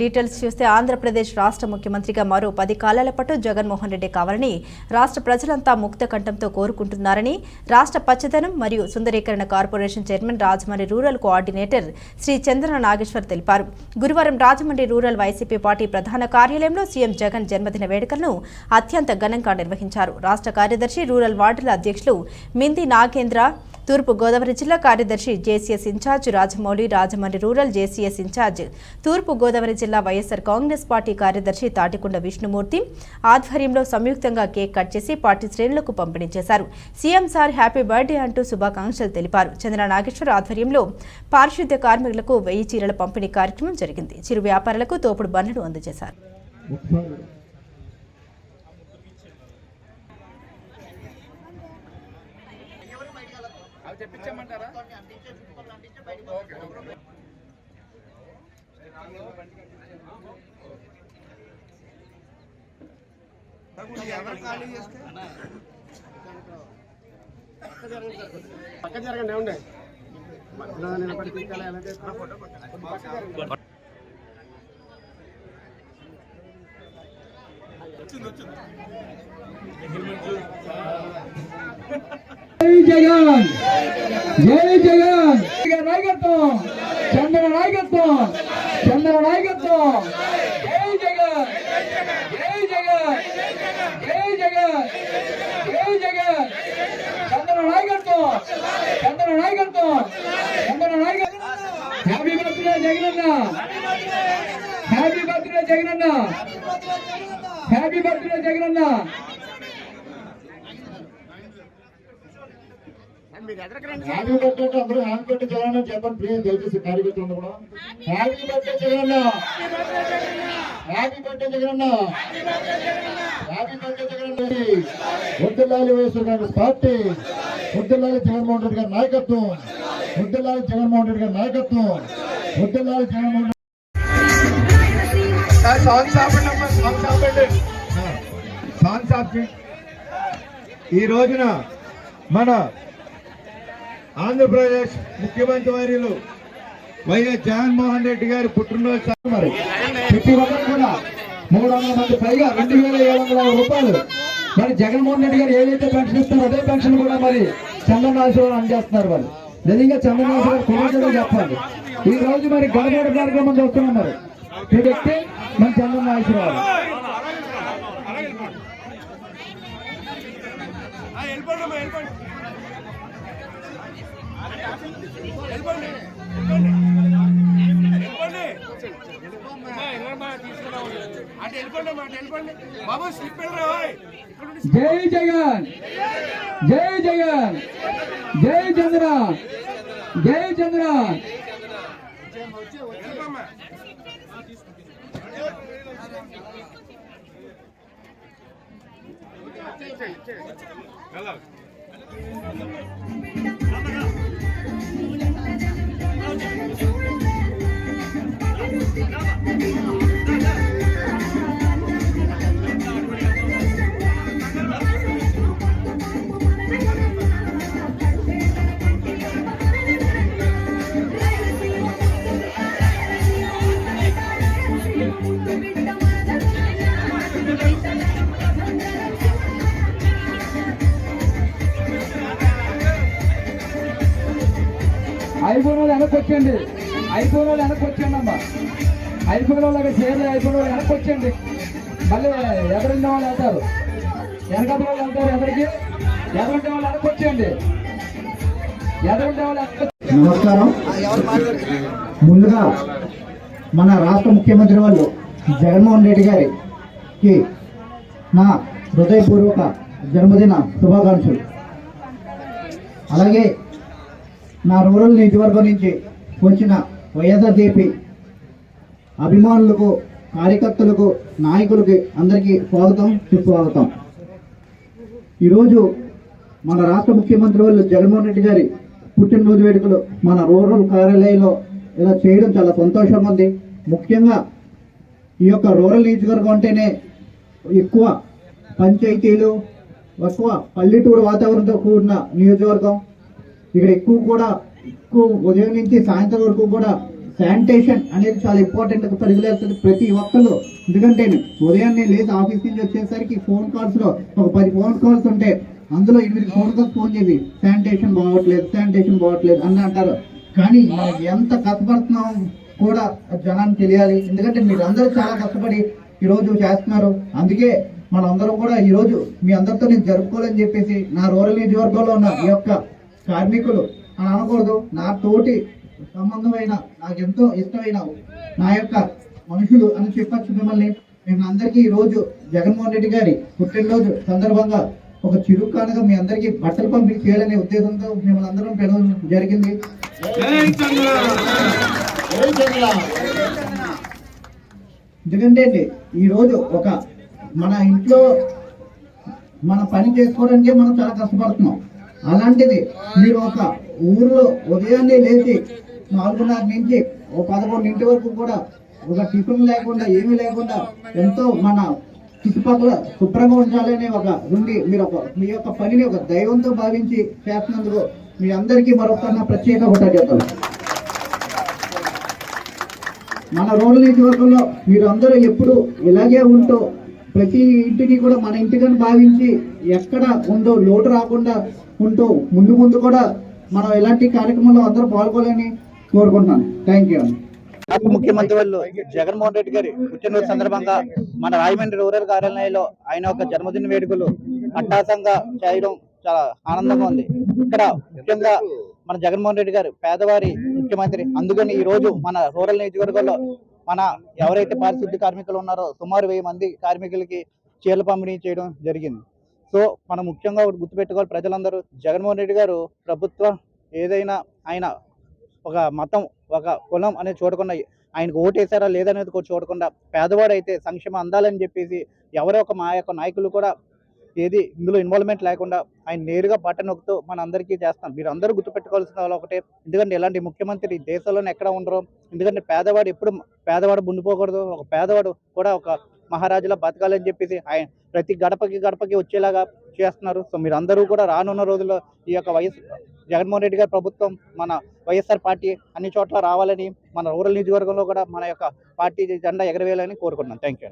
Details చూస్తే ఆంధ్రప్రదేశ్ రాష్ట్ర ముఖ్యమంత్రిగా మరో పది కాలాల పాటు జగన్మోహన్ రెడ్డి కావాలని రాష్ట్ర ప్రజలంతా ముక్త కంఠంతో కోరుకుంటున్నారని రాష్ట్ర పచ్చదనం మరియు సుందరీకరణ corporation chairman Rajahmundry rural coordinator Shri Chandra Nageshwar తెలిపారు. గురువారం రాజమండ్రి రూరల్ వైసీపీ పార్టీ ప్రధాన కార్యాలయంలో సీఎం జగన్ జన్మదిన వేడుకలను అత్యంత ఘనంగా నిర్వహించారు. రాష్ట్ర కార్యదర్శి రూరల్ వార్డుల అధ్యక్షులు మింది నాగేంద్ర తూర్పు గోదావరి జిల్లా కార్యదర్శి JCS in charge Rajamouli Rajahmundry rural JCS in charge తూర్పు గోదావరి జిల్లా వైఎస్సార్ కాంగ్రెస్ పార్టీ కార్యదర్శి తాటికొండ విష్ణుమూర్తి ఆధ్వర్యంలో సంయుక్తంగా కేక్ కట్ చేసి పార్టీ శ్రేణులకు పంపిణీ చేశారు. సీఎం సార్ హ్యాపీ బర్త్డే అంటూ శుభాకాంక్షలు తెలిపారు. చంద్ర నాగేశ్వర్ ఆధ్వర్యంలో పారిశుద్ధ్య కార్మికులకు వెయ్యి చీరల పంపిణీ కార్యక్రమం జరిగింది. చిరు వ్యాపారులకు తోపుడు బండ్లను అందజేశారు. అవి తెప్పించమంటారా? ఓకే పక్క జరగండి ఏమండి? నిలబడి తీయాలి ఎలా చేస్తున్నా ఫోటో జై జగన్! జై జగన్! జగన్ నాయకత్వం! చంద్ర నాయకత్వం! చంద్ర నాయకత్వం! జై జగన్! జై జగన్! జై జగన్! జై జగన్! చంద్ర నాయకత్వం! చంద్ర నాయకత్వం! చంద్ర నాయకత్వం! Happy birthday Jagananna! Happy birthday Jagananna! Happy birthday Jagananna. Happy birthday to అందరూ హ్యాపీ బర్త్డే జగన్ అని చెప్పండి ప్లీజ్ దయచేసి కార్యకర్తలు కూడా. Happy birthday Jagan happy birthday Jagan happy birthday Jagan ముద్దలాలి YSR Congress party. ముద్దలాలి జగన్మోహన్ రెడ్డి గారి నాయకత్వం. ముద్దలాలి జగన్మోహన్ రెడ్డి గారి నాయకత్వం. ముద్దలాలి జగన్మోహన్ రెడ్డి సాంగ్స్ ఆపండి ఈ రోజున మన ఆంధ్రప్రదేశ్ ముఖ్యమంత్రి వర్యులు వైఎస్ జగన్మోహన్ రెడ్డి గారి పుట్టినరోజు మరి ప్రతి ఒక్కరు కూడా మూడు వందల మంది పైగా రెండు వేల ఏడు వందల రూపాయలు. మరి జగన్మోహన్ రెడ్డి గారు ఏదైతే పెన్షన్ ఇస్తారో అదే పెన్షన్ కూడా మరి చంద్రనాశివారు అందజేస్తున్నారు మరి నిజంగా చంద్రనాశివారు కుమారుడు చెప్పాలి. ఈ రోజు మరి గడగడ కార్యక్రమం చూస్తున్నాం మరి. ఈ వ్యక్తి మన చంద్రనాథేశ్వరరావు వెళ్ళిపోండి జై జగన్. జై జగన్. జై చంద్ర జై చంద్ర Thank. వెళ్ళాలి అయిపోయిన వాళ్ళు వెనక్కి వచ్చండి అయిపోయిన వాళ్ళు వెనక్కి వచ్చండి అమ్మా. అయిపోయిన వాళ్ళకి షేర్లు అయిపోయిన వాళ్ళు వెనక్కి వచ్చండి మళ్ళీ ఎదురున్న వాళ్ళు వెళ్తారు? వెనకటి వాళ్ళు వెళ్తారు ఎదరికి ఎదురుంటే వాళ్ళు వెనక్కి వచ్చేయండి ఎదురుంటే వాళ్ళు నమస్కారం. ముందుగా మన రాష్ట్ర ముఖ్యమంత్రి వాళ్ళు జగన్మోహన్ రెడ్డి గారికి నా హృదయపూర్వక జన్మదిన శుభాకాంక్షలు. అలాగే నా రూరల్ నియోజకవర్గం నుంచి వచ్చిన వైఎస్ఆర్సీపీ అభిమానులకు కార్యకర్తలకు నాయకులకి అందరికీ స్వాగతం సుస్వాగతం. ఈరోజు మన రాష్ట్ర ముఖ్యమంత్రి వాళ్ళు జగన్మోహన్ రెడ్డి గారి పుట్టినరోజు వేడుకలు మన రూరల్ కార్యాలయంలో ఇలా చేయడం చాలా సంతోషంగా ఉంది. ముఖ్యంగా ఈ యొక్క రూరల్ నియోజకవర్గం అంటేనే ఎక్కువ పంచాయతీలు ఎక్కువ పల్లెటూరు వాతావరణంతో కూడిన నియోజకవర్గం. ఇక్కడ ఎక్కువ కూడా ఎక్కువ ఉదయం నుంచి సాయంత్రం వరకు కూడా శానిటేషన్ అనేది చాలా ఇంపార్టెంట్ పరిధిలో ప్రతి ఒక్కరు ఎందుకంటే ఉదయాన్నే లేచి ఆఫీస్ నుంచి వచ్చేసరికి ఫోన్ కాల్స్లో ఒక పది ఫోన్ కాల్స్ ఉంటే అందులో ఎనిమిది ఫోన్ కాల్స్ ఫోన్ చేసి శానిటేషన్ బాగోట్లేదు శానిటేషన్ బాగోట్లేదు అని అంటారు. కానీ మనం ఎంత కష్టపడుతున్నాం కూడా జనానికి తెలియాలి. ఎందుకంటే మీరు అందరూ చాలా కష్టపడి ఈరోజు చేస్తున్నారు. అందుకే మనందరం కూడా ఈరోజు మీ అందరితో నేను జరుపుకోవాలని చెప్పేసి నా రూరల్ నియోజకవర్గంలో ఉన్న ఈ యొక్క కార్మికులు అని అనకూడదు. నా తోటి సంబంధమైన నాకు ఎంతో ఇష్టమైన నా యొక్క మనుషులు అని చెప్పచ్చు మిమ్మల్ని. మేము అందరికీ ఈ రోజు జగన్మోహన్ రెడ్డి గారి పుట్టినరోజు సందర్భంగా ఒక చిరుకానుగా మీ అందరికీ బట్టలు పంపిణీ చేయాలనే ఉద్దేశంతో మిమ్మల్ని అందరం పిలవడం జరిగింది. ఎందుకంటే అండి ఈ రోజు ఒక మన ఇంట్లో మన పని చేసుకోవడానికే మనం చాలా కష్టపడుతున్నాం. అలాంటిది మీరు ఒక ఊర్లో ఉదయాన్నే లేచి నాలుగున్నర నుంచి ఒక పదకొండింటి వరకు కూడా ఒక టిఫిన్ లేకుండా ఏమీ లేకుండా ఎంతో మన చుట్టుపక్కల శుభ్రంగా ఉంచాలనే ఒక నుండి మీరు ఒక మీ యొక్క పనిని ఒక దైవంతో భావించి చేస్తున్నందుకు మీ అందరికీ మరొక ప్రత్యేక కృతజ్ఞతలు. మన రోడ్ల నియోజకవర్గంలో మీరు అందరూ ఎప్పుడు ఇలాగే ఉంటూ ప్రతి ఇంటిని కూడా మన ఇంటికని భావించి ఎక్కడ ఉందో లోటు రాకుండా ఉంటూ ముందు ముందు కూడా మనం ఇలాంటి కార్యక్రమంలో అందరూ పాల్గొనాలని కోరుకుంటున్నాను. థ్యాంక్ యూ రాష్ట్ర ముఖ్యమంత్రి వాళ్ళు జగన్మోహన్ రెడ్డి గారి పుట్టినరోజు సందర్భంగా మన రాజమండ్రి రూరల్ కార్యాలయంలో ఆయన యొక్క జన్మదిన వేడుకలు అట్టాసంగా చేయడం చాలా ఆనందంగా ఉంది. ఇక్కడ ముఖ్యంగా మన జగన్మోహన్ రెడ్డి గారు పేదవారి ముఖ్యమంత్రి. అందుకని ఈ రోజు మన రూరల్ నియోజకవర్గంలో మన ఎవరైతే పారిశుద్ధ్య కార్మికులు ఉన్నారో సుమారు వెయ్యి మంది కార్మికులకి చీరలు పంపిణీ చేయడం జరిగింది. సో మనం ముఖ్యంగా ఒకటి గుర్తుపెట్టుకోవాలి. ప్రజలందరూ జగన్మోహన్ రెడ్డి గారు ప్రభుత్వం ఏదైనా ఆయన ఒక మతం ఒక కులం అనేది చూడకుండా ఆయనకు ఓటేశారా లేదనేది కూడా చూడకుండా పేదవాడు అయితే సంక్షేమం అందాలని చెప్పేసి ఎవరో ఒక మా యొక్క నాయకులు కూడా ఏది ఇందులో ఇన్వాల్వ్మెంట్ లేకుండా ఆయన నేరుగా బట్ట నొక్కుతూ మన అందరికీ చేస్తాం మీరు అందరూ గుర్తుపెట్టుకోవాల్సిన వాళ్ళు ఒకటే. ఎందుకంటే ఇలాంటి ముఖ్యమంత్రి దేశంలోనే ఎక్కడ ఉండరు. ఎందుకంటే పేదవాడు ఎప్పుడు పేదవాడు ఉండిపోకూడదు. ఒక పేదవాడు కూడా ఒక మహారాజులా బతకాలని చెప్పేసి ఆయన ప్రతి గడపకి గడపకి వచ్చేలాగా చేస్తున్నారు. సో మీరు అందరూ కూడా రానున్న రోజుల్లో ఈ యొక్క వైఎస్ జగన్మోహన్ రెడ్డి గారి ప్రభుత్వం మన వైఎస్ఆర్ పార్టీ అన్ని చోట్ల రావాలని మన రూరల్ నియోజకవర్గంలో కూడా మన యొక్క పార్టీ జెండా ఎగరవేయాలని కోరుకుంటున్నాం థ్యాంక్ యూ